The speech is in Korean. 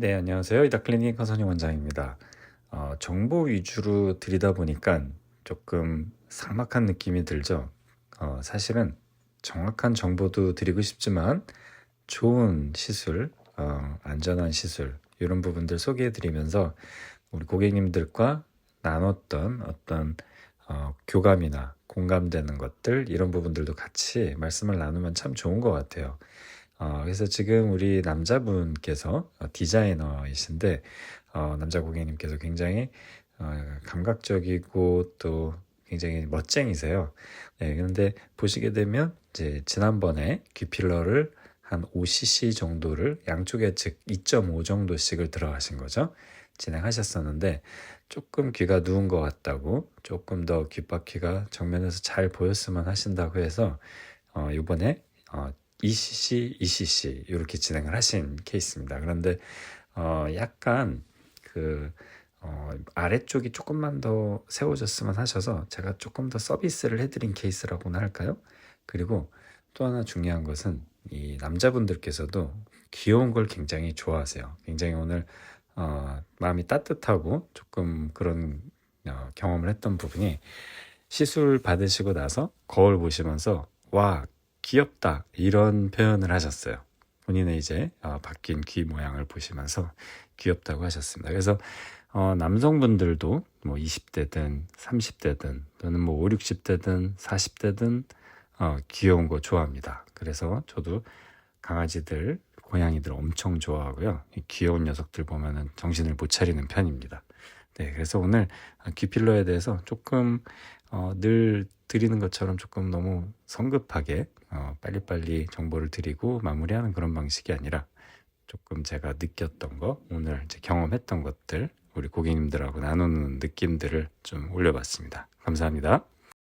네, 안녕하세요. 이다클리닉 허선영 원장입니다. 어, 정보 위주로 드리다 보니까 조금 삭막한 느낌이 들죠. 어, 사실은 정확한 정보도 드리고 싶지만 좋은 시술, 어, 안전한 시술 이런 부분들 소개해 드리면서 우리 고객님들과 나눴던 어떤 어, 교감이나 공감되는 것들 이런 부분들도 같이 말씀을 나누면 참 좋은 것 같아요. 어, 그래서 지금 우리 남자분께서 어, 디자이너이신데 어, 남자 고객님께서 굉장히 어, 감각적이고 또 굉장히 멋쟁이세요. 네, 그런데 보시게 되면 이제 지난번에 귀필러를 한 5cc 정도를 양쪽에 즉 2.5 정도씩을 들어가신 거죠. 진행하셨었는데 조금 귀가 누운 것 같다고 조금 더 귓바퀴가 정면에서 잘 보였으면 하신다고 해서 어, 이번에 어, 2cc, 2cc 이렇게 진행을 하신 케이스입니다. 그런데 어, 약간 그 어, 아래쪽이 조금만 더 세워졌으면 하셔서 제가 조금 더 서비스를 해드린 케이스라고나 할까요? 그리고 또 하나 중요한 것은 이 남자분들께서도 귀여운 걸 굉장히 좋아하세요. 굉장히 오늘 어, 마음이 따뜻하고 조금 그런 어, 경험을 했던 부분이 시술 받으시고 나서 거울 보시면서 와 귀엽다 이런 표현을 하셨어요. 본인의 이제 어, 바뀐 귀 모양을 보시면서 귀엽다고 하셨습니다. 그래서 어, 남성분들도 뭐 20대든 30대든 또는 뭐 5, 60대든 40대든 어, 귀여운 거 좋아합니다. 그래서 저도 강아지들, 고양이들 엄청 좋아하고요. 이 귀여운 녀석들 보면은 정신을 못 차리는 편입니다. 네, 그래서 오늘 귀필러에 대해서 조금 어, 늘 드리는 것처럼 조금 너무 성급하게 어, 빨리빨리 정보를 드리고 마무리하는 그런 방식이 아니라 조금 제가 느꼈던 거, 오늘 이제 경험했던 것들, 우리 고객님들하고 나누는 느낌들을 좀 올려봤습니다. 감사합니다.